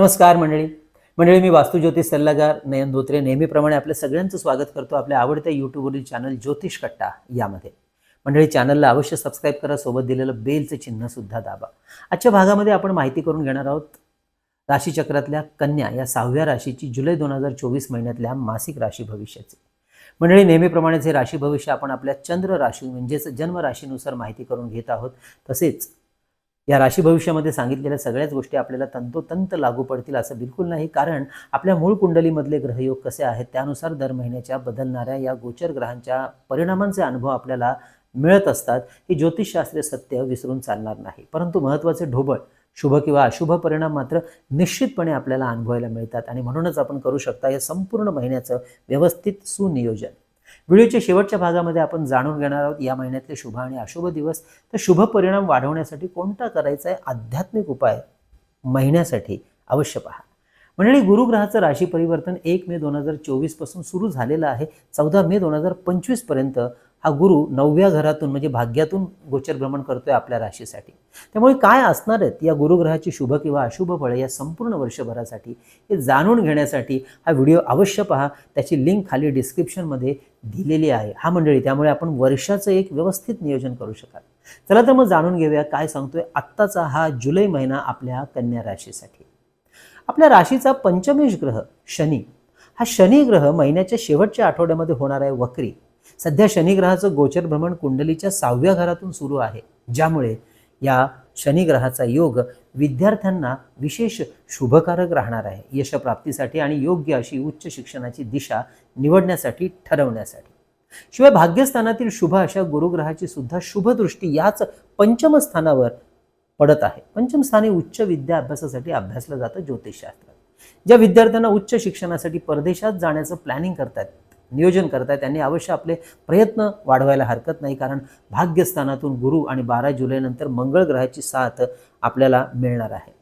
नमस्कार मंडळी. मंडळी मी वास्तुज्योतिष सल्लागार नयन धोत्रे. नेहमीप्रमाणे आपल्या सगळ्यांचं स्वागत करतो आपल्या आवडत्या यूट्यूबवरील चॅनल ज्योतिष कट्टा यामध्ये. मंडळी चॅनलला अवश्य सबस्क्राईब करा सोबत दिलेलं बेलचं चिन्हसुद्धा दाबा. आजच्या भागामध्ये आपण माहिती करून घेणार आहोत राशीचक्रातल्या कन्या. या सहाव्या राशीची जुलै दोन हजार चोवीस महिन्यातल्या मासिक राशी भविष्याचे. मंडळी नेहमीप्रमाणेच हे राशी भविष्य आपण आपल्या चंद्र राशी म्हणजेच जन्म राशीनुसार माहिती करून घेत आहोत. तसेच या राशी भविष्यामध्ये सांगितलेल्या सगळ्याच गोष्टी आपल्याला तंतोतंत लागू पडतील असं बिलकुल नाही. कारण आपल्या मूळ कुंडलीमधले ग्रहयोग कसे आहेत त्यानुसार दर महिन्याच्या बदलणाऱ्या या गोचर ग्रहांच्या परिणामांचे अनुभव आपल्याला मिळत असतात. हे ज्योतिषशास्त्रीय सत्य विसरून चालणार नाही. परंतु महत्त्वाचे ढोबळ शुभ किंवा अशुभ परिणाम मात्र निश्चितपणे आपल्याला अनुभवायला मिळतात. आणि म्हणूनच आपण करू शकता या संपूर्ण महिन्याचं व्यवस्थित सुनियोजन. व्हिडिओच्या शेवटच्या भागामध्ये आपण जाणून घेणार आहोत या महिन्यातले शुभ आणि अशुभ दिवस. तर शुभ परिणाम वाढवण्यासाठी कोणता करायचा आहे? आध्यात्मिक उपाय महिन्यासाठी अवश्य पहा. मंडळी गुरुग्रहाचं राशी परिवर्तन एक मे दोन हजार चोवीसपासून सुरू झालेलं आहे. चौदा मे दोन हजार पंचवीसपर्यंत हा गुरु नवव्या घरातून म्हणजे भाग्यातून गोचर भ्रमण करतोय आपल्या राशीसाठी. त्यामुळे काय असणार आहेत या गुरुग्रहाची शुभ किंवा अशुभ फळे या संपूर्ण वर्षभरासाठी हे जाणून घेण्यासाठी हा व्हिडिओ अवश्य पहा. त्याची लिंक खाली डिस्क्रिप्शनमध्ये दिलेली आहे. हा मंडळी त्यामुळे आपण वर्षाचं एक व्यवस्थित नियोजन करू शकाल. चला तर मग जाणून घेऊया काय सांगतोय आत्ताचा हा जुलै महिना आपल्या कन्या राशीसाठी. आपल्या राशीचा पंचमेश ग्रह शनी. हा शनी ग्रह महिन्याच्या शेवटच्या आठवड्यामध्ये होणार आहे वक्री. सध्या शनिग्रहाचं गोचर भ्रमण कुंडलीच्या सहाव्या घरातून सुरू आहे. ज्यामुळे या शनिग्रहाचा योग विद्यार्थ्यांना विशेष शुभकारक राहणार आहे. यशप्राप्तीसाठी आणि योग्य अशी उच्च शिक्षणाची दिशा निवडण्यासाठी ठरवण्यासाठी. शिवाय भाग्यस्थानातील शुभ अशा गुरुग्रहाची सुद्धा शुभदृष्टी याच पंचमस्थानावर पडत आहे. पंचम स्थानी उच्च विद्या अभ्यासासाठी अभ्यासलं जातं ज्योतिषशास्त्रात ज्या विद्यार्थ्यांना उच्च शिक्षणासाठी परदेशात जाण्याचं प्लॅनिंग करतात नियोजन करताय त्यांनी अवश्य आपले प्रयत्न वाढवायला हरकत नाही कारण भाग्यस्थानातून गुरु आणि बारा जुलैनंतर मंगळ ग्रहाची साथ आपल्याला मिळणार आहे.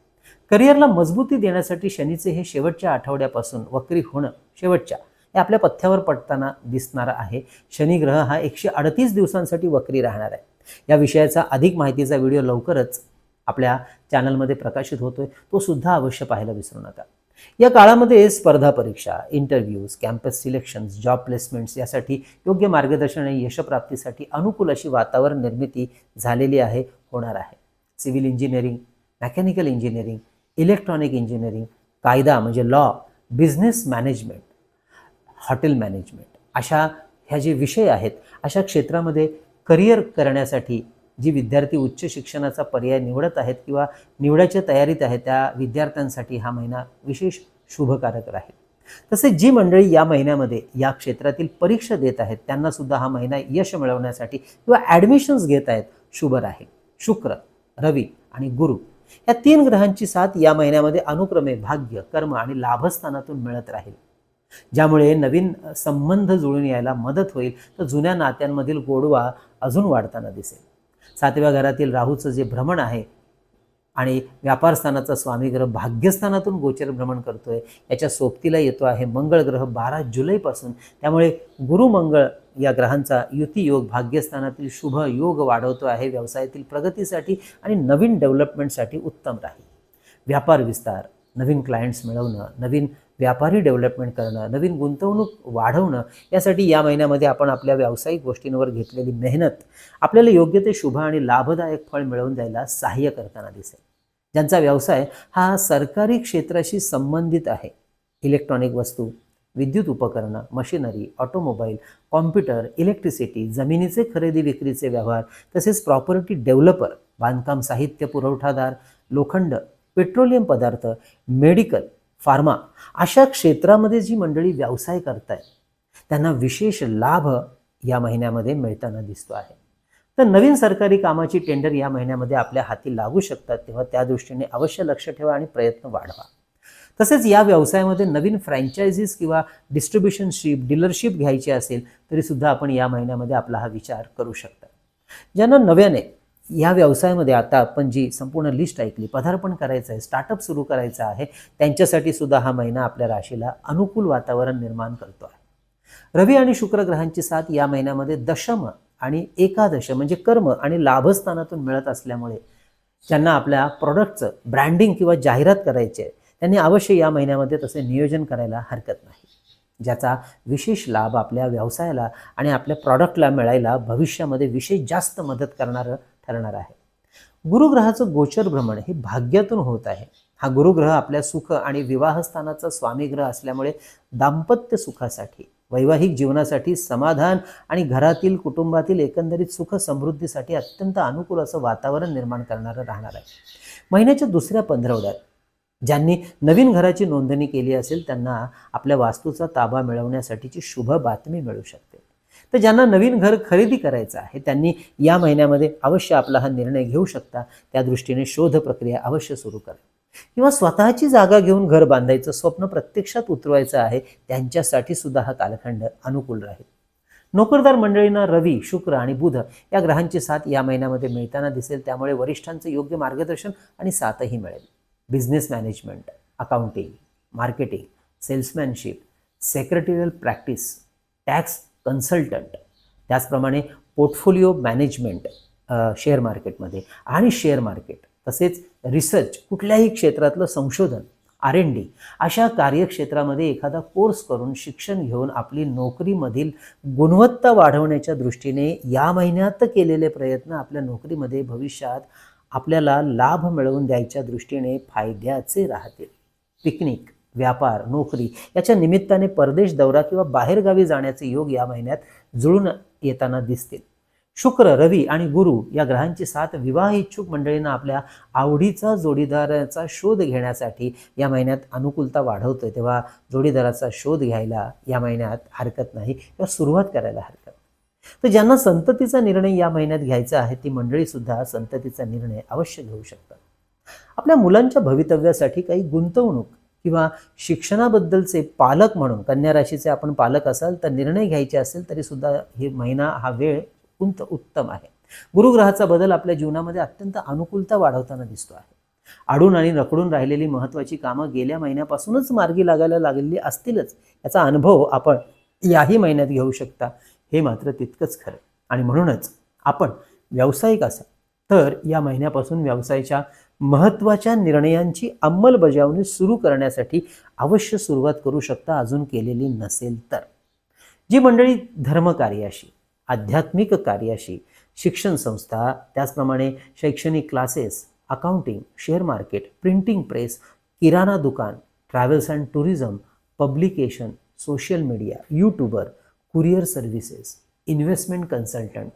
करिअरला मजबूती देण्यासाठी शनीचे हे शेवटच्या आठवड्यापासून वक्री होणं शेवटच्या हे आपल्या पथ्यावर पडताना दिसणारा आहे. शनी ग्रह हा एकशे अडतीस दिवसांसाठी वक्री राहणार आहे. या विषयाचा अधिक माहितीचा व्हिडिओ लवकरच आपल्या चॅनलमध्ये प्रकाशित होतोय तो सुद्धा अवश्य पाहायला विसरू नका. या काळामध्ये स्पर्धा परीक्षा interviews campus selections job placements यासाठी योग्य मार्गदर्शन आणि यशप्राप्तीसाठी अनुकूल अशी वातावरण निर्मिती झालेली आहे होणार आहे. Civil engineering mechanical engineering electronic engineering कायदा म्हणजे law business management hotel management अशा ह्या जे विषय आहेत अशा क्षेत्रामध्ये करिअर करण्यासाठी जी विद्यार्थी उच्च शिक्षणाचा पर्याय निवडत आहेत किंवा निवडायच्या तयारीत आहेत त्या विद्यार्थ्यांसाठी हा महिना विशेष शुभकारक राहील. तसेच जी मंडळी या महिन्यामध्ये या क्षेत्रातील परीक्षा देत आहेत त्यांना सुद्धा हा महिना यश मिळवण्यासाठी किंवा ॲडमिशन्स घेत आहेत शुभ राहील. शुक्र रवी आणि गुरु या तीन ग्रहांची साथ या महिन्यामध्ये अनुक्रमे भाग्य कर्म आणि लाभस्थानातून मिळत राहील. ज्यामुळे नवीन संबंध जुळून यायला मदत होईल तर जुन्या नात्यांमधील गोडवा अजून वाढताना दिसेल. सातव्या घरातील राहूचं जे भ्रमण आहे आणि व्यापारस्थानाचा स्वामी ग्रह भाग्यस्थानातून गोचर भ्रमण करतोय याच्या सोबतीला येतो आहे मंगळ ग्रह बारा जुलैपासून. त्यामुळे गुरु मंगळ या ग्रहांचा युतीयोग भाग्यस्थानातील शुभ योग वाढवतो आहे व्यवसायातील प्रगतीसाठी आणि नवीन डेव्हलपमेंटसाठी उत्तम राहील. व्यापार विस्तार नवीन क्लायंट्स मिळवणं नवीन व्यापारी डेव्हलपमेंट करणं नवीन गुंतवणूक वाढवणं यासाठी या महिन्यामध्ये आपण आपल्या व्यावसायिक गोष्टींवर घेतलेली मेहनत आपल्याला योग्य ते शुभ आणि लाभदायक फळ मिळवून द्यायला सहाय्य करताना दिसेल. ज्यांचा व्यवसाय हा सरकारी क्षेत्राशी संबंधित आहे. इलेक्ट्रॉनिक वस्तू विद्युत उपकरणं मशिनरी ऑटोमोबाईल कॉम्प्युटर इलेक्ट्रिसिटी जमिनीचे खरेदी विक्रीचे व्यवहार तसेच प्रॉपर्टी डेव्हलपर बांधकाम साहित्य पुरवठादार लोखंड पेट्रोलियम पदार्थ मेडिकल फार्मा अशा क्षेत्रामध्ये जी मंडळी व्यवसाय करतायत त्यांना विशेष लाभ या महिन्यामध्ये मिळताना दिसतो आहे. तर नवीन सरकारी कामाची टेंडर या महिन्यामध्ये आपल्या हाती लागू शकतात तेव्हा त्या दृष्टीने अवश्य लक्ष ठेवा आणि प्रयत्न वाढवा. तसेच या व्यवसायामध्ये नवीन फ्रँचायझीज किंवा डिस्ट्रीब्युशनशिप डीलरशिप घ्यायची असेल तरी सुद्धा आपण या महिन्यामध्ये आपला हा विचार करू शकता. ज्यांना नव्याने या व्यवसायामध्ये आता आपण जी संपूर्ण लिस्ट ऐकली पदार्पण करायचं आहे स्टार्टअप सुरू करायचं आहे त्यांच्यासाठी सुद्धा हा महिना आपल्या राशीला अनुकूल वातावरण निर्माण करतो आहे. रवी आणि शुक्र ग्रहांची साथ या महिन्यामध्ये दशम आणि एकादश म्हणजे कर्म आणि लाभस्थानातून मिळत असल्यामुळे ज्यांना आपल्या प्रॉडक्टचं ब्रँडिंग किंवा जाहिरात करायची आहे. त्यांनी अवश्य या महिन्यामध्ये तसे नियोजन करायला हरकत नाही. ज्याचा विशेष लाभ आपल्या व्यवसायाला आणि आपल्या प्रॉडक्टला मिळायला भविष्यामध्ये विशेष जास्त मदत करणारं ठरणार आहे. गुरुग्रहाचं गोचर भ्रमण हे भाग्यातून होत आहे. हा गुरुग्रह आपल्या सुख आणि विवाहस्थानाचा स्वामीग्रह असल्यामुळे दाम्पत्य सुखासाठी वैवाहिक जीवनासाठी समाधान आणि घरातील कुटुंबातील एकंदरीत सुख समृद्धीसाठी अत्यंत अनुकूल असं वातावरण निर्माण करणारं राहणार आहे. महिन्याच्या दुसऱ्या पंधरवड्यात ज्यांनी नवीन घराची नोंदणी केली असेल त्यांना आपल्या वास्तूचा ताबा मिळवण्यासाठीची शुभ बातमी मिळू शकते. तर ज्यांना नवीन घर खरेदी करायचं आहे त्यांनी या महिन्यामध्ये अवश्य आपला हा निर्णय घेऊ शकता. त्या दृष्टीने शोध प्रक्रिया अवश्य सुरू करा. किंवा स्वतःची जागा घेऊन घर बांधायचं स्वप्न प्रत्यक्षात उतरवायचं आहे त्यांच्यासाठी सुद्धा हा कालखंड अनुकूल राहील. नोकरदार मंडळींना रवी शुक्र आणि बुध या ग्रहांची साथ या महिन्यामध्ये मिळताना दिसेल. त्यामुळे वरिष्ठांचं योग्य मार्गदर्शन आणि साथही मिळेल. Business management accounting marketing salesmanship secretarial practice tax consultant. त्याचप्रमाणे पोर्टफोलिओ मॅनेजमेंट शेअर मार्केटमध्ये आणि शेअर मार्केट तसेच रिसर्च कुठल्याही क्षेत्रातलं संशोधन आर एन डी अशा कार्यक्षेत्रामध्ये एखादा कोर्स करून शिक्षण घेऊन आपली नोकरीमधील गुणवत्ता वाढवण्याच्या दृष्टीने या महिन्यात केलेले प्रयत्न आपल्या नोकरीमध्ये भविष्यात आपल्याला लाभ मिळवून द्यायच्या दृष्टीने फायद्याचे राहतील. पिकनिक. व्यापार नोकरी याच्या निमित्ताने परदेश दौरा किंवा बाहेरगावी जाण्याचे योग या महिन्यात जुळून येताना दिसतील. शुक्र रवी आणि गुरु या ग्रहांची साथ विवाह इच्छुक मंडळींना आपल्या आवडीचा जोडीदाराचा शोध घेण्यासाठी या महिन्यात अनुकूलता वाढवतोय. तेव्हा जोडीदाराचा शोध घ्यायला या महिन्यात हरकत नाही किंवा सुरुवात करायला हरकत तर ज्यांना संततीचा निर्णय या महिन्यात घ्यायचा आहे ती मंडळी सुद्धा संततीचा निर्णय अवश्य घेऊ शकतात. आपल्या मुलांच्या भवितव्यासाठी काही गुंतवणूक किंवा शिक्षणाबद्दलचे पालक म्हणून कन्या राशीचे आपण पालक असाल तर निर्णय घ्यायचे असेल तरी सुद्धा हे महिना हा वेळ उंत उत्तम आहे. गुरुग्रहाचा बदल आपल्या जीवनामध्ये अत्यंत अनुकूलता वाढवताना दिसतो आहे. आडून आणि रखडून राहिलेली महत्त्वाची कामं गेल्या महिन्यापासूनच मार्गी लागायला लागलेली असतीलच याचा अनुभव आपण याही महिन्यात घेऊ शकता हे मात्र तितकंच खरं आणि म्हणूनच आपण व्यावसायिक असाल तर या महिन्यापासून व्यवसायाच्या महत्त्वाच्या निर्णयांची अंमलबजावणी सुरू करण्यासाठी अवश्य सुरुवात करू शकता अजून केलेली नसेल तर. जी मंडळी धर्मकार्याशी आध्यात्मिक कार्याशी शिक्षण संस्था त्याचप्रमाणे शैक्षणिक classes accounting share market printing press किराणा दुकान travels and tourism publication social media YouTuber courier services investment consultant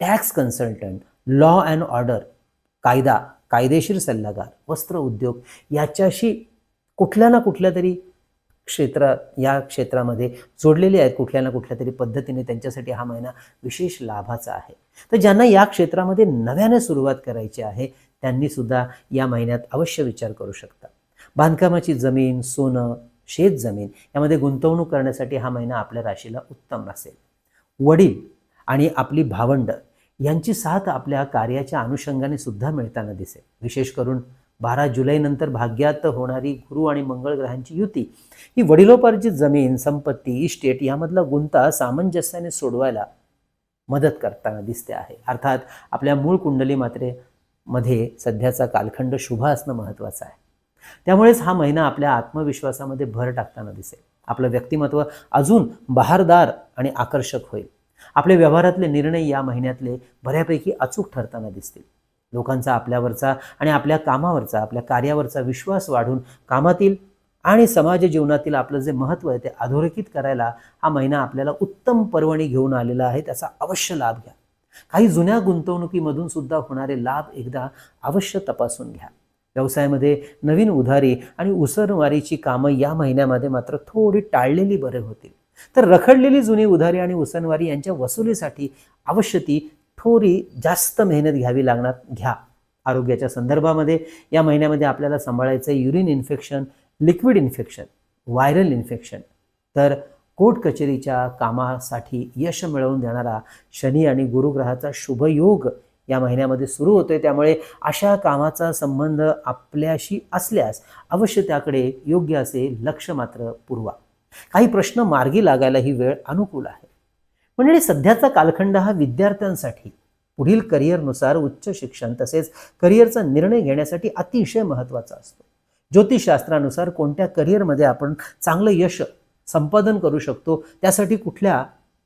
tax consultant law and order कायदा कायदेशीर सल्लागार वस्त्र उद्योग याच्याशी कुठल्या ना कुठल्या तरी क्षेत्र या क्षेत्रामध्ये जोडलेले आहेत कुठल्या ना कुठल्या तरी पद्धतीने त्यांच्यासाठी हा महिना विशेष लाभाचा आहे. तर ज्यांना या क्षेत्रामध्ये नव्याने सुरुवात करायची आहे त्यांनी सुद्धा या महिन्यात अवश्य विचार करू शकता. बांधकामाची जमीन सोनं शेत जमीन यामध्ये गुंतवणूक करण्यासाठी हा महिना आपल्या राशीला उत्तम असेल. वडील आणि आपली भावंड यांची साथ आपल्या कार्याच्या अनुषंगाने सुद्धा मिळताना दिसेल. विशेष करून बारा जुलैनंतर भाग्यात होणारी गुरु आणि मंगळ ग्रहांची युती. ही वडिलोपार्जित जमीन संपत्ती इस्टेट यामधला गुंता सामंजस्याने सोडवायला मदत करताना दिसते आहे. अर्थात आपल्या मूळ कुंडली मात्रेमध्ये सध्याचा कालखंड शुभ असणं महत्त्वाचं आहे. त्यामुळेच हा महिना आपल्या आत्मविश्वासामध्ये भर टाकताना दिसेल. आपलं व्यक्तिमत्व अजून बहारदार आणि आकर्षक होईल. आपले व्यवहारातले निर्णय या महिन्यातले बऱ्यापैकी अचूक ठरताना दिसतील. लोकांचा आपल्यावरचा आणि आपल्या कामावरचा आपल्या कार्यावरचा विश्वास वाढून कामातील आणि समाज जीवनातील आपलं जे महत्त्व आहे ते अधोरेखित करायला हा महिना आपल्याला उत्तम पर्वणी घेऊन आलेला आहे त्याचा अवश्य लाभ घ्या. काही जुन्या गुंतवणुकीमधून सुद्धा होणारे लाभ एकदा अवश्य तपासून घ्या. व्यवसायामध्ये नवीन उधारी आणि उसरवारीची कामं या महिन्यामध्ये मात्र थोडी टाळलेली बरे होतील. तर रखडलेली जुनी उधारी आणि उसनवारी यांच्या वसुलीसाठी अवश्य ती थोडी जास्त मेहनत घ्यावी लागणार. घ्या. आरोग्याच्या संदर्भामध्ये या महिन्यामध्ये आपल्याला सांभाळायचं urine infection liquid infection viral infection. तर कोर्ट कचेरीच्या कामासाठी यश मिळवून देणारा शनी आणि गुरुग्रहाचा शुभयोग या महिन्यामध्ये सुरू होतोय. त्यामुळे अशा कामाचा संबंध आपल्याशी असल्यास अवश्य त्याकडे योग्य असे लक्ष मात्र पुरवा. काही प्रश्न मार्गी लागायला ही वेळ अनुकूल आहे. म्हणजे सध्याचा कालखंड हा विद्यार्थ्यांसाठी पुढील करिअरनुसार उच्च शिक्षण तसेच करिअरचा निर्णय घेण्यासाठी अतिशय महत्त्वाचा असतो. ज्योतिषशास्त्रानुसार कोणत्या करिअरमध्ये आपण चांगलं यश संपादन करू शकतो त्यासाठी कुठल्या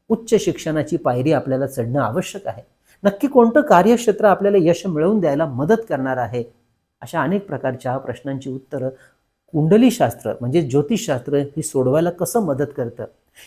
उच्च शिक्षणाची पायरी आपल्याला चढणं आवश्यक आहे. नक्की कोणतं कार्यक्षेत्र आपल्याला यश मिळवून द्यायला मदत करणार आहे? अशा अनेक प्रकारच्या प्रश्नांची उत्तरं कुंडलीशास्त्र म्हणजे ज्योतिषशास्त्र ही सोडवायला कसं मदत करतं?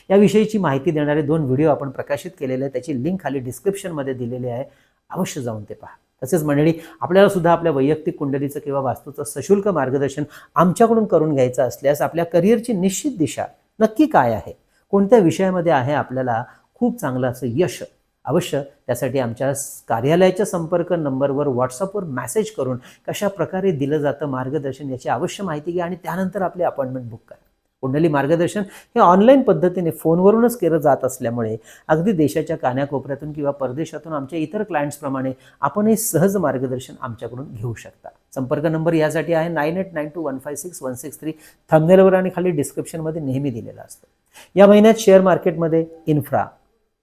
याविषयीची माहिती देणारे दोन व्हिडिओ आपण प्रकाशित केलेले आहेत. त्याची लिंक खाली डिस्क्रिप्शनमध्ये दिलेली आहे. अवश्य जाऊन ते पहा. तसेच मंडळी आपल्याला सुद्धा आपल्या वैयक्तिक कुंडलीचं किंवा वास्तूचं सशुल्क मार्गदर्शन आमच्याकडून करून घ्यायचं असल्यास आपल्या करिअरची निश्चित दिशा नक्की काय आहे? कोणत्या विषयामध्ये आहे आपल्याला खूप चांगलं असं यश अवश्य त्यासाठी आमच्या कार्यालयाच्या संपर्क नंबरवर व्हॉट्सअपवर मॅसेज करून कशा प्रकारे दिलं जातं मार्गदर्शन याची अवश्य माहिती घ्या आणि त्यानंतर आपली अपॉइंटमेंट बुक करा. कुंडली मार्गदर्शन हे ऑनलाईन पद्धतीने फोनवरूनच केलं जात असल्यामुळे अगदी देशाच्या कान्याकोपऱ्यातून किंवा परदेशातून आमच्या इतर क्लायंट्सप्रमाणे आपणही सहज मार्गदर्शन आमच्याकडून घेऊ शकता. संपर्क नंबर यासाठी आहे nine eight nine two one five six one six three थंबनेलवर आणि खाली डिस्क्रिप्शनमध्ये नेहमी दिलेला असतो. या महिन्यात शेअर मार्केटमध्ये infra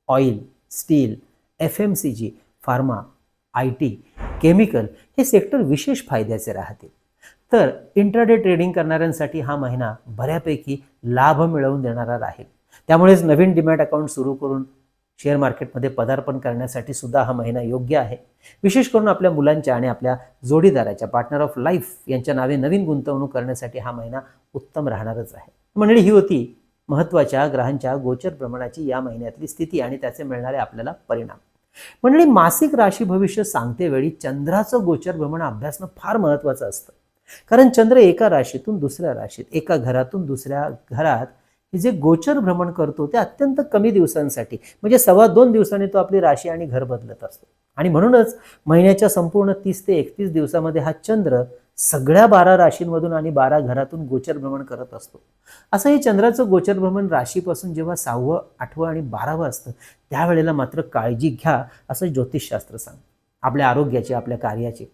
oil steel F M C G pharma I T chemical हे सेक्टर विशेष फायद्याचे राहतील. तर इंट्राडे ट्रेडिंग करणाऱ्यांसाठी हा महिना बऱ्यापैकी लाभ मिळवून देणारा राहील. त्यामुळेच नवीन डिमॅट अकाउंट सुरू करून शेअर मार्केटमध्ये पदार्पण करण्यासाठी सुद्धा हा महिना योग्य आहे. विशेष करून आपल्या मुलांच्या आणि आपल्या जोडीदाराच्या पार्टनर ऑफ लाईफ यांच्या नावे नवीन गुंतवणूक करण्यासाठी हा महिना उत्तम राहणारच आहे. मंडळी ही होती महत्त्वाच्या ग्रहांच्या गोचर भ्रमणाची या महिन्यातली स्थिती आणि त्याचे मिळणारे आपल्याला परिणाम. मंडळी मासिक राशी भविष्य सांगते वेळी चंद्राचं गोचर भ्रमण अभ्यासणं फार महत्त्वाचं असतं. कारण चंद्र एका राशीतून दुसऱ्या राशीत एका घरातून दुसऱ्या घरात हे जे गोचर भ्रमण करतो ते अत्यंत कमी दिवसांसाठी म्हणजे सव्वा दोन दिवसांनी तो आपली राशी आणि घर बदलत असतो. आणि म्हणूनच महिन्याच्या संपूर्ण तीस ते एकतीस दिवसामध्ये हा चंद्र सगळ्या बारा राशींमधून आणि बारा घरातून गोचर भ्रमण करत असतो. असं हे चंद्राचं गोचर भ्रमण राशीपासून जेव्हा सहावं आठवं आणि बारावं असतं त्यावेळेला मात्र काळजी घ्या असं ज्योतिषशास्त्र सांगतं. आपल्या आरोग्याचे आपल्या कार्याचे.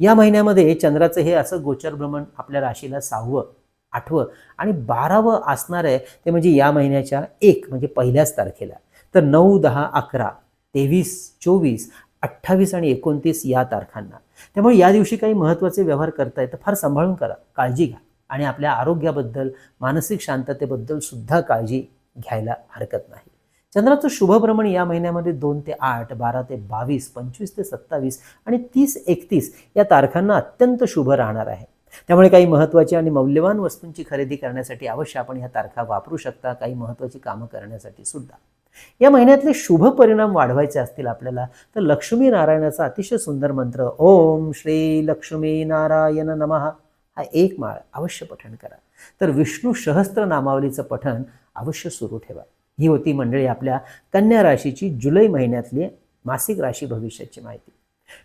या महिन्यामध्ये चंद्राचं हे असं गोचर भ्रमण आपल्या राशीला सहावं आठवं आणि बारावं असणार आहे ते म्हणजे या महिन्याच्या एक म्हणजे पहिल्याच तारखेला. तर नऊ दहा अकरा तेवीस चोवीस अठ्ठावीस आणि एकोणतीस या तारखांना. त्यामुळे या दिवशी काही महत्त्वाचे व्यवहार करताय तर फार सांभाळून करा काळजी घ्या. आणि आपल्या आरोग्याबद्दल मानसिक शांततेबद्दल सुद्धा काळजी घ्यायला हरकत नाही. चंद्राचं शुभभ्रमण या महिन्यामध्ये दोन ते आठ बारा ते बावीस पंचवीस ते सत्तावीस आणि तीस एकतीस या तारखांना अत्यंत शुभ राहणार आहे. त्यामुळे काही महत्त्वाची आणि मौल्यवान वस्तूंची खरेदी करण्यासाठी अवश्य आपण ह्या तारखा वापरू शकता काही महत्त्वाची कामं करण्यासाठी सुद्धा. या महिन्यातले शुभ परिणाम वाढवायचे असतील आपल्याला तर लक्ष्मी नारायणाचा अतिशय सुंदर मंत्र ओम श्री लक्ष्मी नारायण नमः हा एक माळ अवश्य पठण करा. तर विष्णू सहस्त्र नामावलीचं पठण अवश्य सुरू ठेवा. ही होती मंडळी आपल्या कन्या राशीची जुलै महिन्यातली मासिक राशी भविष्याची माहिती.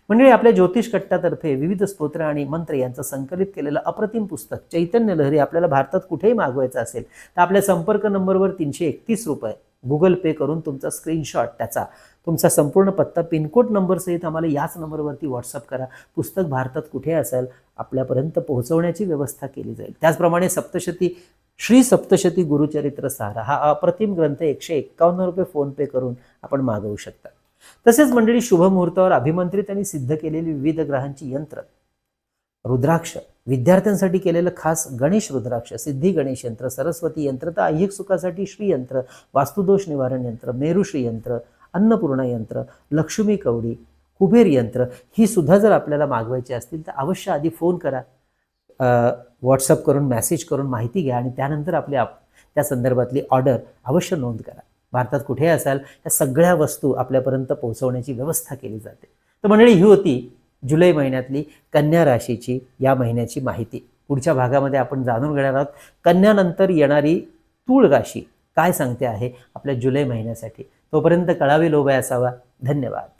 मंडळी आपल्या ज्योतिष कट्टातर्फे विविध स्तोत्र आणि मंत्र यांचं संकलित केलेलं अप्रतिम पुस्तक चैतन्य लहरी आपल्याला भारतात कुठेही मागवायचं असेल तर आपल्या संपर्क नंबरवर तीनशे एकतीस रुपये गुगल पे करून तुमचा स्क्रीनशॉट त्याचा. तुमचा संपूर्ण पत्ता पिनकोड नंबरसहित आम्हाला याच नंबरवरती व्हॉट्सअप करा. पुस्तक भारतात कुठे असेल आपल्यापर्यंत पोहोचवण्याची व्यवस्था केली जाईल. त्याचप्रमाणे सप्तशती श्री सप्तशती गुरुचरित्र सारा. हा अप्रतिम ग्रंथ एकशे एक्कावन्न रुपये फोनपे करून आपण मागवू शकता. तसेच मंडळी शुभ मुहूर्तावर अभिमंत्रित आणि सिद्ध केलेली विविध ग्रहांची यंत्र रुद्राक्ष. विद्यार्थ्यांसाठी केलेलं खास गणेश रुद्राक्ष सिद्धी गणेश यंत्र सरस्वती यंत्र तर ऐहिक सुखासाठी श्रीयंत्र वास्तुदोष निवारण यंत्र मेरुश्री यंत्र अन्नपूर्णा यंत्र लक्ष्मी कवडी कुबेर यंत्र ही सुद्धा जर आपल्याला मागवायची असतील तर अवश्य आधी फोन करा. व्हॉट्सअप करून मेसेज करून माहिती घ्या आणि त्यानंतर आपली आप त्या संदर्भातली ऑर्डर अवश्य नोंद करा. भारतात कुठे असाल त्या सगळ्या वस्तू आपल्यापर्यंत पोहोचवण्याची व्यवस्था केली जाते. तर मंडळी ही होती जुलै महिन्यातली कन्या राशीची या महिन्याची माहिती. पुढच्या भागामध्ये आपण जाणून घेणार आहोत. कन्यानंतर येणारी तूळ राशी काय सांगते आहे आपल्या जुलै महिन्यासाठी. तोपर्यंत कळावी लोभय असावा. धन्यवाद.